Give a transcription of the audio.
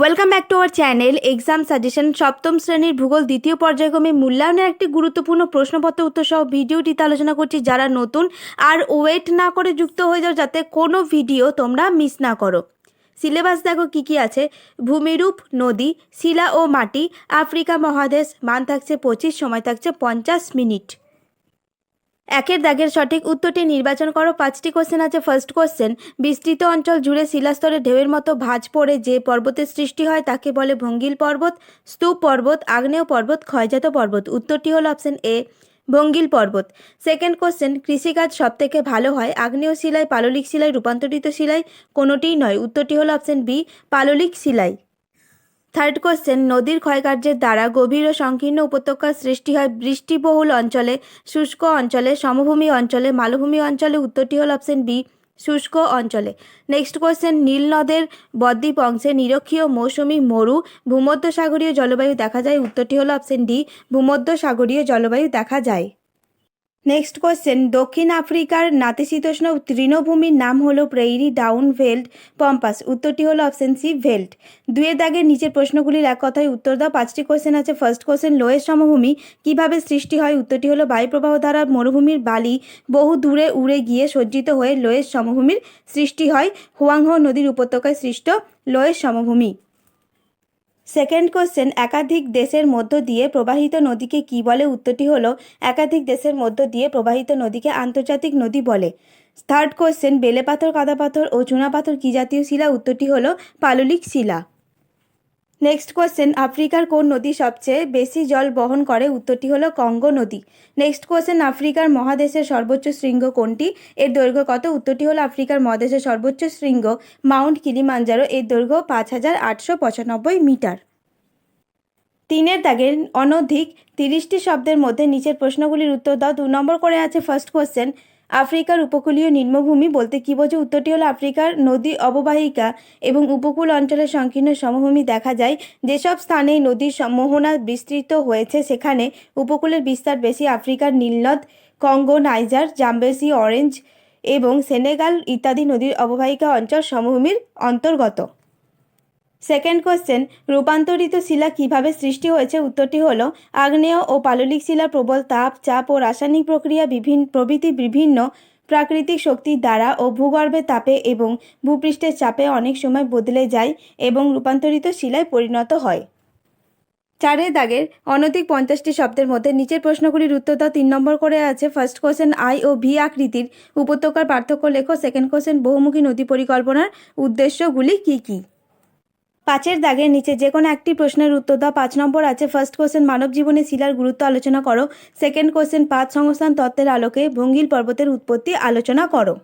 Welcome back to our channel exam suggestion সপ্তম শ্রেণির ভূগোল দ্বিতীয় পর্যায়ক্রমে মূল্যায়নের একটি গুরুত্বপূর্ণ প্রশ্নপত্র উত্তর সহ ভিডিওটিতে আলোচনা করছি। যারা নতুন আর ওয়েট না করে যুক্ত হয়ে যাও, যাতে কোনো ভিডিও তোমরা মিস না করো। সিলেবাস দেখো কী কী আছে। ভূমিরূপ, নদী, শিলা ও মাটি, আফ্রিকা মহাদেশ, মান থাকছে পঁচিশ, সময় থাকছে পঞ্চাশ মিনিট। একের দাগের সঠিক উত্তরটি নির্বাচন করো। পাঁচটি কোশ্চেন আছে। ফার্স্ট কোশ্চেন বিস্তৃত অঞ্চল জুড়ে শিলাস্তরে ঢেউয়ের মতো ভাঁজ পড়ে যে পর্বতের সৃষ্টি হয় তাকে বলে ভঙ্গিল পর্বত, স্তূপ পর্বত, আগ্নেয় পর্বত, ক্ষয়জাত পর্বত। উত্তরটি হলো অপশন এ ভঙ্গিল পর্বত। সেকেন্ড কোশ্চেন কৃষিকাজ সব থেকে ভালো হয়? আগ্নেয় শিলায়, পাললিক শিলায়, রূপান্তরিত শিলায়? কোনোটিই নয়। উত্তরটি হলো অপশন বি পাললিক শিলায়। থার্ড কোশ্চেন নদীর ক্ষয়কার্যের দ্বারা গভীর ও সংকীর্ণ উপত্যকার সৃষ্টি হয় বৃষ্টিবহুল অঞ্চলে শুষ্ক অঞ্চলে, সমভূমি অঞ্চলে, মালভূমি অঞ্চলে উত্তরটি হল অপশন বি, শুষ্ক অঞ্চলে। নেক্সট কোশ্চেন, নীল নদের বদ্বীপ অংশে নিরক্ষীয় মৌসুমী মরু ভূমধ্যসাগরীয় জলবায়ু দেখা যায়। উত্তরটি হলো অপশন ডি, ভূমধ্যসাগরীয় জলবায়ু দেখা যায়। নেক্সট কোশ্চেন দক্ষিণ আফ্রিকার নাতিশীতোষ্ণ তৃণভূমির নাম হলো প্রেইরি ডাউন ভেল্ট পম্পাস। উত্তরটি হলো অপশন সি ভেল্ট দুয়ের দাগের নিচের প্রশ্নগুলির এক কথায় উত্তর দাও। পাঁচটি কোশ্চেন আছে। ফার্স্ট কোশ্চেন লোয়ের সমভূমি কীভাবে সৃষ্টি হয়? উত্তরটি হলো বায়ুপ্রবাহ দ্বারা মরুভূমির বালি বহু দূরে উড়ে গিয়ে সজ্জিত হয়ে লোয়ের সমভূমির সৃষ্টি হয়। হুয়াংহো নদীর উপত্যকায় সৃষ্ট লোয়ের সমভূমি। সেকেন্ড কোশ্চেন একাধিক দেশের মধ্য দিয়ে প্রবাহিত নদীকে কি বলে? উত্তরটি হলো, একাধিক দেশের মধ্য দিয়ে প্রবাহিত নদীকে আন্তর্জাতিক নদী বলে। থার্ড কোশ্চেন বেলে পাথর, কাদা পাথর ও চুনাপাথর কি জাতীয় শিলা? উত্তরটি হলো, পাললিক শিলা। নেক্সট কোয়েশ্চেন আফ্রিকার কোন নদী সবচেয়ে বেশি জল বহন করে? উত্তরটি হলো কঙ্গো নদী। নেক্সট কোশ্চেন আফ্রিকার মহাদেশের সর্বোচ্চ শৃঙ্গ কোনটি? এর দৈর্ঘ্য কত? উত্তরটি হলো আফ্রিকার মহাদেশের সর্বোচ্চ শৃঙ্গ মাউন্ট কিলিমাঞ্জারো। এর দৈর্ঘ্য পাঁচ হাজার আটশো পঁচানব্বই মিটার। তিনের দাগের অনধিক তিরিশটি শব্দের মধ্যে নিচের প্রশ্নগুলির উত্তর দাও। দু নম্বর করে আছে ফার্স্ট কোশ্চেন আফ্রিকার উপকূলীয় নিম্নভূমি বলতে কী বোঝো? উত্তরটি হলো আফ্রিকার নদী অববাহিকা এবং উপকূল অঞ্চলের সংকীর্ণ সমভূমি দেখা যায়। যেসব স্থানে নদীর মোহনা বিস্তৃত হয়েছে, সেখানে উপকূলের বিস্তার বেশি। আফ্রিকার নীলনদ, কঙ্গো, নাইজার, জাম্বেসি, অরেঞ্জ এবং সেনেগাল ইত্যাদি নদীর অববাহিকা অঞ্চল সমভূমির অন্তর্গত। সেকেন্ড কোশ্চেন রূপান্তরিত শিলা কীভাবে সৃষ্টি হয়েছে? উত্তরটি হল, আগ্নেয় ও পাললিক শিলার প্রবল তাপ, চাপ ও রাসায়নিক প্রক্রিয়া বিভিন্ন প্রভৃতি বিভিন্ন প্রাকৃতিক শক্তির দ্বারা ও ভূগর্ভের তাপে এবং ভূপৃষ্ঠের চাপে অনেক সময় বদলে যায় এবং রূপান্তরিত শিলায় পরিণত হয়। চারের দাগের অনধিক পঞ্চাশটি শব্দের মধ্যে নিচের প্রশ্নগুলির উত্তর দাও তিন নম্বর করে আছে। ফার্স্ট কোশ্চেন আই ও ভি আকৃতির উপত্যকার পার্থক্য লেখো। সেকেন্ড কোশ্চেন বহুমুখী নদী পরিকল্পনার উদ্দেশ্যগুলি কী কী? পাঁচের দাগের নিচে যে কোনো একটি প্রশ্নের উত্তর দাও। পাঁচ নম্বর আছে ফার্স্ট কোশ্চেন মানব জীবনে শিলার গুরুত্ব আলোচনা করো। সেকেন্ড কোশ্চেন পাঁচ সংস্থান তত্ত্বের আলোকে ভঙ্গিল পর্বতের উৎপত্তি আলোচনা করো।